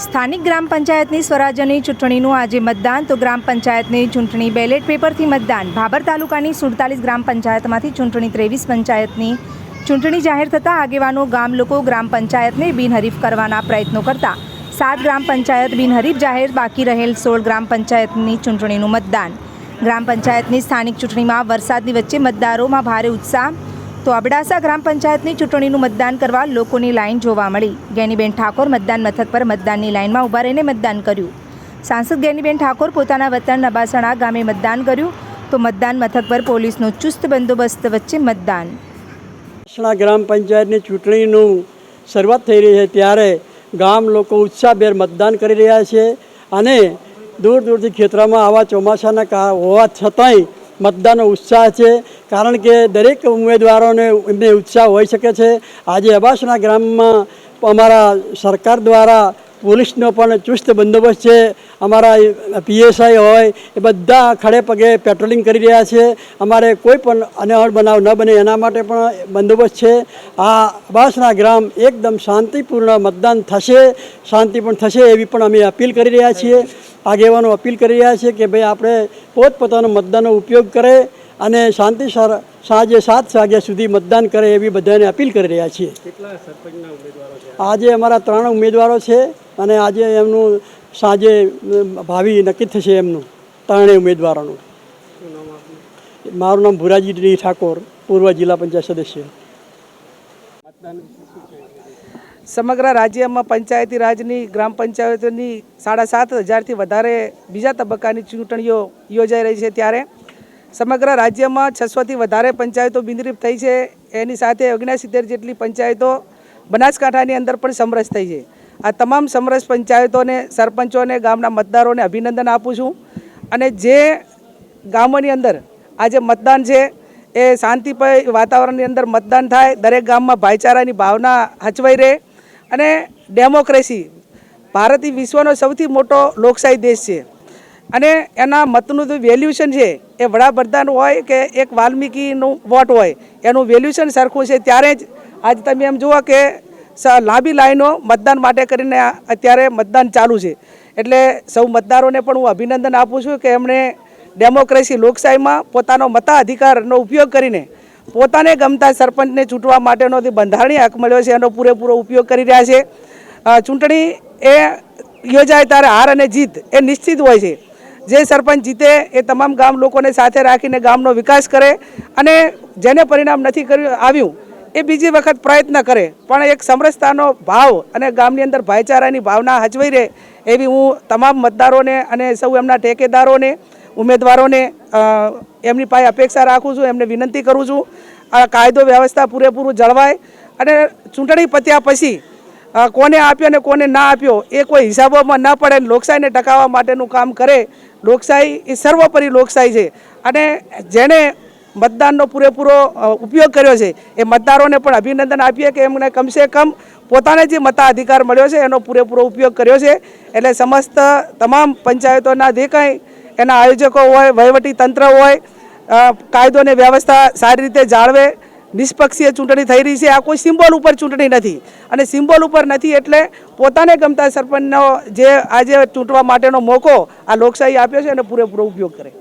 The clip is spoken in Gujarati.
સ્થાનિક ગ્રામ પંચાયતની સ્વરાજ્યની ચૂંટણીનું આજે મતદાન. તો ગ્રામ પંચાયતની ચૂંટણી બેલેટ પેપરથી મતદાન. ભાભર તાલુકાની સુડતાલીસ ગ્રામ પંચાયતમાંથી ચૂંટણી ત્રેવીસ પંચાયતની ચૂંટણી જાહેર થતાં આગેવાનો, ગામ લોકો, ગ્રામ પંચાયતને બિનહરીફ કરવાના પ્રયત્નો કરતા. સાત ગ્રામ પંચાયત બિનહરીફ જાહેર, બાકી રહેલ સોળ ગ્રામ પંચાયતની ચૂંટણીનું મતદાન. ગ્રામ પંચાયતની સ્થાનિક ચૂંટણીમાં વરસાદની વચ્ચે મતદારોમાં ભારે ઉત્સાહ તો અબડાસા ગ્રામ પંચાયતની ચૂંટણીનું મતદાન કરવા લોકોની લાઈન જોવા મળી. ગેનીબેન ઠાકોર મતદાન મથક પર મતદાનની લાઈનમાં ઊભા રહીને મતદાન કર્યું. સાંસદ ગેનીબેન ઠાકોર પોતાના વતન નબાસણા ગામે મતદાન કર્યું. તો મતદાન મથક પર પોલીસનો ચુસ્ત બંદોબસ્ત વચ્ચે મતદાન. ગ્રામ પંચાયતની ચૂંટણીનું શરૂઆત થઈ રહી છે ત્યારે ગામ લોકો ઉત્સાહભેર મતદાન કરી રહ્યા છે અને દૂર દૂરથી ખેતરામાં આવા ચોમાસાના હોવા છતાંય મતદાનનો ઉત્સાહ છે. કારણ કે દરેક ઉમેદવારોને એમને ઉત્સાહ હોઈ શકે છે. આજે અબાસના ગ્રામમાં અમારા સરકાર દ્વારા પોલીસનો પણ ચુસ્ત બંદોબસ્ત છે. અમારા પીએસઆઈ હોય, એ બધા ખડે પગે પેટ્રોલિંગ કરી રહ્યા છે. અમારે કોઈ પણ અનહળ બનાવ ન બને એના માટે પણ બંદોબસ્ત છે. આ અબાસના ગ્રામ એકદમ શાંતિપૂર્ણ મતદાન થશે, શાંતિ પણ થશે એવી પણ અમે અપીલ કરી રહ્યા છીએ. આગેવાનો અપીલ કરી રહ્યા છે કે ભાઈ આપણે પોતપોતાનો મતદાનનો ઉપયોગ કરે અને શાંતિ સાંજે સાત વાગ્યા સુધી મતદાન કરે એવી બધાને અપીલ કરી રહ્યા છીએ. આજે અમારા ત્રણ ઉમેદવારો છે અને આજે એમનું સાંજે ભાવિ નક્કી થશે એમનું ત્રણેય ઉમેદવારોનું. મારું નામ ભુરાજી ઠાકોર પૂર્વ જિલ્લા પંચાયત સદસ્ય. સમગ્ર રાજ્યમાં પંચાયતી રાજની, ગ્રામ પંચાયતોની સાડા સાત હજારથી વધારે બીજા તબક્કાની ચૂંટણીઓ યોજાઈ રહી છે ત્યારે. સમગ્ર રાજ્યમાં છસોથી વધારે પંચાયતો બિંદરીપ થઈ છે. એની સાથે ઓગણસિત્તેર જેટલી પંચાયતો બનાસકાંઠાની અંદર પણ સમરસ થઈ છે. આ તમામ સમરસ પંચાયતોને, સરપંચોને, ગામના મતદારોને અભિનંદન આપું છું. અને જે ગામોની અંદર આજે મતદાન છે, એ શાંતિપય વાતાવરણની અંદર મતદાન થાય. દરેક ગામમાં ભાઈચારાની ભાવના હચવાઈ રહે. અને ડેમોક્રેસી. ભારત એ વિશ્વનો સૌથી મોટો લોકશાહી દેશ છે. અને એના મતનું જે વેલ્યુશન છે, એ વડાપ્રધાન હોય કે એક વાલ્મીકીનું વોટ હોય, એનું વેલ્યુશન સરખું છે ત્યારે જ આજ તમે એમ જુઓ કે લાંબી લાઈનો મતદાન માટે કરીને અત્યારે મતદાન ચાલુ છે. એટલે સૌ મતદારોને પણ હું અભિનંદન આપું છું કે એમણે ડેમોક્રેસી લોકશાહીમાં પોતાનો મતાધિકારનો ઉપયોગ કરીને પોતાને ગમતા સરપંચને ચૂંટવા માટેનો જે બંધારણીય હક મળ્યો છે, એનો પૂરેપૂરો ઉપયોગ કરી રહ્યા છે. ચૂંટણી એ યોજાય ત્યારે હાર અને જીત એ નિશ્ચિત હોય છે. જે સરપંચ જીતે એ તમામ ગામ લોકોને સાથે રાખીને ગામનો વિકાસ કરે અને જેને પરિણામ નથી કર્યું, આવ્યું, એ બીજી વખત પ્રયત્ન કરે. પણ એક સમરસતાનો ભાવ અને ગામની અંદર ભાઈચારાની ભાવના હચવાઈ રહે એવી હું તમામ મતદારોને અને સૌ એમના ટેકેદારોને ઉમેદવારોને એમની પાસે અપેક્ષા રાખું છું, એમને વિનંતી કરું છું, આ કાયદો વ્યવસ્થા પૂરેપૂરું જળવાય અને ચૂંટણી પત્યા પછી કોને આપ્યો ને કોને ના આપ્યો, એ કોઈ હિસાબોમાં ન પડે લોકશાહીને ટકાવવા માટેનું કામ કરે, લોકશાહી એ સર્વોપરી લોકશાહી છે. અને જેણે મતદાનનો પૂરેપૂરો ઉપયોગ કર્યો છે, એ મતદારોને પણ અભિનંદન આપીએ કે એમને કમસે કમ પોતાને જે મતાધિકાર મળ્યો છે, એનો પૂરેપૂરો ઉપયોગ કર્યો છે. એટલે સમસ્ત તમામ પંચાયતોના જે કંઈ એના આયોજકો હોય, વહીવટી તંત્ર હોય કાયદો અને વ્યવસ્થા સારી રીતે જાળવે. નિષ્પક્ષીય ચૂંટણી થઈ રહી છે. આ કોઈ સિમ્બોલ ઉપર ચૂંટણી નથી. અને સિમ્બોલ ઉપર નથી એટલે પોતાને ગમતા સરપંચનો જે આજે ચૂંટવા માટેનો મોકો આ લોકશાહી આપ્યો છે એનો પૂરેપૂરો ઉપયોગ કરે.